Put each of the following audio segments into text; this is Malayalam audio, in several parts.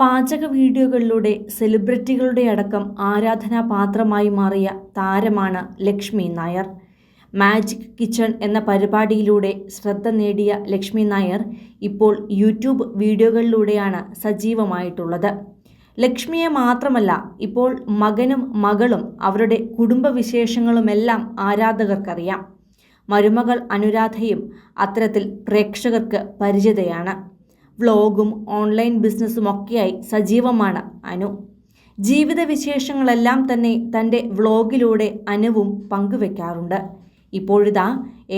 പാചക വീഡിയോകളിലൂടെ സെലിബ്രിറ്റികളുടെ അടക്കം ആരാധനാപാത്രമായി മാറിയ താരമാണ് ലക്ഷ്മി നായർ. മാജിക് കിച്ചൺ എന്ന പരിപാടിയിലൂടെ ശ്രദ്ധ നേടിയ ലക്ഷ്മി നായർ ഇപ്പോൾ യൂട്യൂബ് വീഡിയോകളിലൂടെയാണ് സജീവമായിട്ടുള്ളത്. ലക്ഷ്മിയെ മാത്രമല്ല ഇപ്പോൾ മകനും മകളും അവരുടെ കുടുംബവിശേഷങ്ങളുമെല്ലാം ആരാധകർക്കറിയാം. മരുമകൾ അനുരാധയും അത്തരത്തിൽ പ്രേക്ഷകർക്ക് പരിചിതയാണ്. വ്ലോഗും ഓൺലൈൻ ബിസിനസ്സും ഒക്കെയായി സജീവമാണ് അനു. ജീവിത വിശേഷങ്ങളെല്ലാം തന്നെ തന്റെ വ്ലോഗിലൂടെ അനുവും പങ്കുവെക്കാറുണ്ട്. ഇപ്പോഴിതാ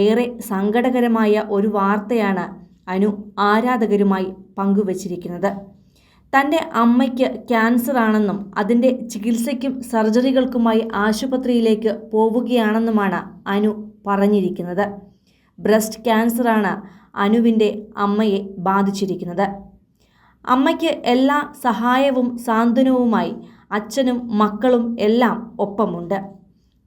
ഏറെ സങ്കടകരമായ ഒരു വാർത്തയാണ് അനു ആരാധകരുമായി പങ്കുവച്ചിരിക്കുന്നത്. തന്റെ അമ്മയ്ക്ക് ക്യാൻസർ ആണെന്നും അതിന്റെ ചികിത്സയ്ക്കും സർജറികൾക്കുമായി ആശുപത്രിയിലേക്ക് പോവുകയാണെന്നുമാണ് അനു പറഞ്ഞിരിക്കുന്നത്. ബ്രസ്റ്റ് ക്യാൻസറാണ് അനുവിന്റെ അമ്മയെ ബാധിച്ചിരിക്കുന്നത്. അമ്മയ്ക്ക് എല്ലാ സഹായവും സാന്ത്വനവുമായി അച്ഛനും മക്കളും എല്ലാം ഒപ്പമുണ്ട്.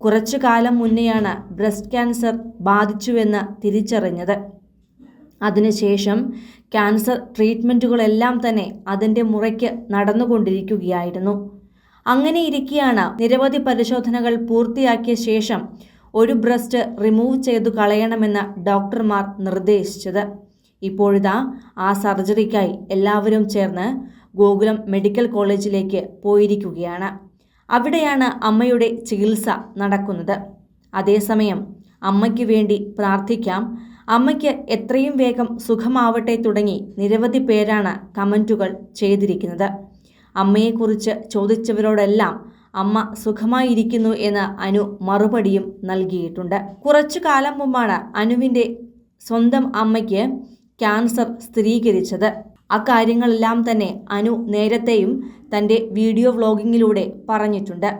കുറച്ചു കാലം മുന്നെയാണ് ബ്രസ്റ്റ് ക്യാൻസർ ബാധിച്ചുവെന്ന് തിരിച്ചറിഞ്ഞത്. അതിനുശേഷം ക്യാൻസർ ട്രീറ്റ്മെന്റുകളെല്ലാം തന്നെ അതിന്റെ മുറയ്ക്ക് നടന്നുകൊണ്ടിരിക്കുകയായിരുന്നു. അങ്ങനെ ഇരിക്കെയാണ് നിരവധി പരിശോധനകൾ പൂർത്തിയാക്കിയ ശേഷം ഒരു ബ്രസ്റ്റ് റിമൂവ് ചെയ്തു കളയണമെന്ന് ഡോക്ടർമാർ നിർദ്ദേശിച്ചത്. ഇപ്പോഴിതാ ആ സർജറിക്കായി എല്ലാവരും ചേർന്ന് ഗോകുലം മെഡിക്കൽ കോളേജിലേക്ക് പോയിരിക്കുകയാണ്. അവിടെയാണ് അമ്മയുടെ ചികിത്സ നടക്കുന്നത്. അതേസമയം അമ്മയ്ക്ക് വേണ്ടി പ്രാർത്ഥിക്കാം. അമ്മയ്ക്ക് എത്രയും വേഗം സുഖമാവട്ടെ തുടങ്ങി നിരവധി പേരാണ് കമന്റുകൾ ചെയ്തിരിക്കുന്നത്. അമ്മയെക്കുറിച്ച് ചോദിച്ചവരോടെല്ലാം അമ്മ സുഖമായിരിക്കുന്നു എന്ന് അനു മറുപടിയും നൽകിയിട്ടുണ്ട്. കുറച്ചു കാലം മുമ്പാണ് അനുവിന്റെ സ്വന്തം അമ്മയ്ക്ക് ക്യാൻസർ സ്ഥിരീകരിച്ചത്. അക്കാര്യങ്ങളെല്ലാം തന്നെ അനു നേരത്തെയും തന്റെ വീഡിയോ വ്ലോഗിങ്ങിലൂടെ പറഞ്ഞിട്ടുണ്ട്.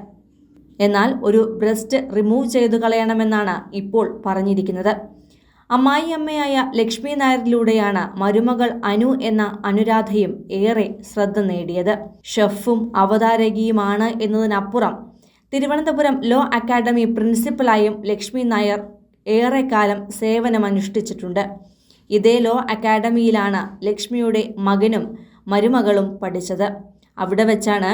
എന്നാൽ ഒരു ബ്രസ്റ്റ് റിമൂവ് ചെയ്തു കളയണമെന്നാണ് ഇപ്പോൾ പറഞ്ഞിരിക്കുന്നത്. അമ്മായി അമ്മയായ ലക്ഷ്മി നായരിലൂടെയാണ് മരുമകൾ അനു എന്ന അനുരാധയും ഏറെ ശ്രദ്ധ നേടിയത്. ഷെഫും അവതാരകിയുമാണ് എന്നതിനപ്പുറം തിരുവനന്തപുരം ലോ അക്കാദമി പ്രിൻസിപ്പലായും ലക്ഷ്മി നായർ ഏറെക്കാലം സേവനമനുഷ്ഠിച്ചിട്ടുണ്ട്. ഇതേ ലോ അക്കാദമിയിലാണ് ലക്ഷ്മിയുടെ മകനും മരുമകളും പഠിച്ചത്. അവിടെ വെച്ചാണ്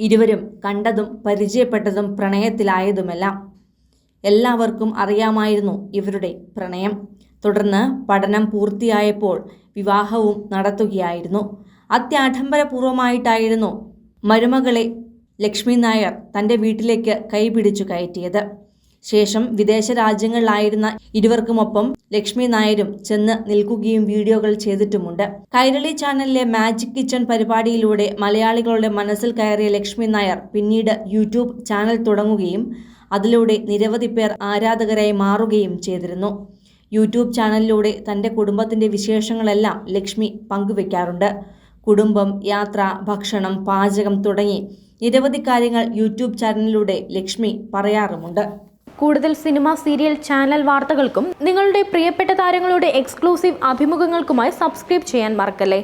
ഇരുവരും കണ്ടതും പരിചയപ്പെട്ടതും പ്രണയത്തിലായതുമെല്ലാം. എല്ലാവർക്കും അറിയാമായിരുന്നു ഇവരുടെ പ്രണയം. തുടർന്ന് പഠനം പൂർത്തിയായപ്പോൾ വിവാഹവും നടത്തുകയായിരുന്നു. അത്യാഡംബരപൂർവമായിട്ടായിരുന്നു മരുമകളെ ലക്ഷ്മി നായർ തന്റെ വീട്ടിലേക്ക് കൈപിടിച്ചു കയറ്റിയത്. ശേഷം വിദേശ രാജ്യങ്ങളിലായിരുന്ന ഇരുവർക്കുമൊപ്പം ലക്ഷ്മി നായരും ചെന്ന് നിൽക്കുകയും വീഡിയോകൾ ചെയ്തിട്ടുമുണ്ട്. കൈരളി ചാനലിലെ മാജിക് കിച്ചൺ പരിപാടിയിലൂടെ മലയാളികളുടെ മനസ്സിൽ കയറിയ ലക്ഷ്മി നായർ പിന്നീട് യൂട്യൂബ് ചാനൽ തുടങ്ങുകയും അതിലൂടെ നിരവധി പേർ ആരാധകരായി മാറുകയും ചെയ്തിരുന്നു. യൂട്യൂബ് ചാനലിലൂടെ തന്റെ കുടുംബത്തിന്റെ വിശേഷങ്ങളെല്ലാം ലക്ഷ്മി പങ്കുവെക്കാറുണ്ട്. കുടുംബം യാത്ര ഭക്ഷണം പാചകം തുടങ്ങി നിരവധി കാര്യങ്ങൾ യൂട്യൂബ് ചാനലിലൂടെ ലക്ഷ്മി പറയാറുമുണ്ട്. കൂടുതൽ സിനിമ സീരിയൽ ചാനൽ വാർത്തകൾക്കും നിങ്ങളുടെ പ്രിയപ്പെട്ട താരങ്ങളുടെ എക്സ്ക്ലൂസീവ് അഭിമുഖങ്ങൾക്കുമായി സബ്സ്ക്രൈബ് ചെയ്യാൻ മറക്കല്ലേ?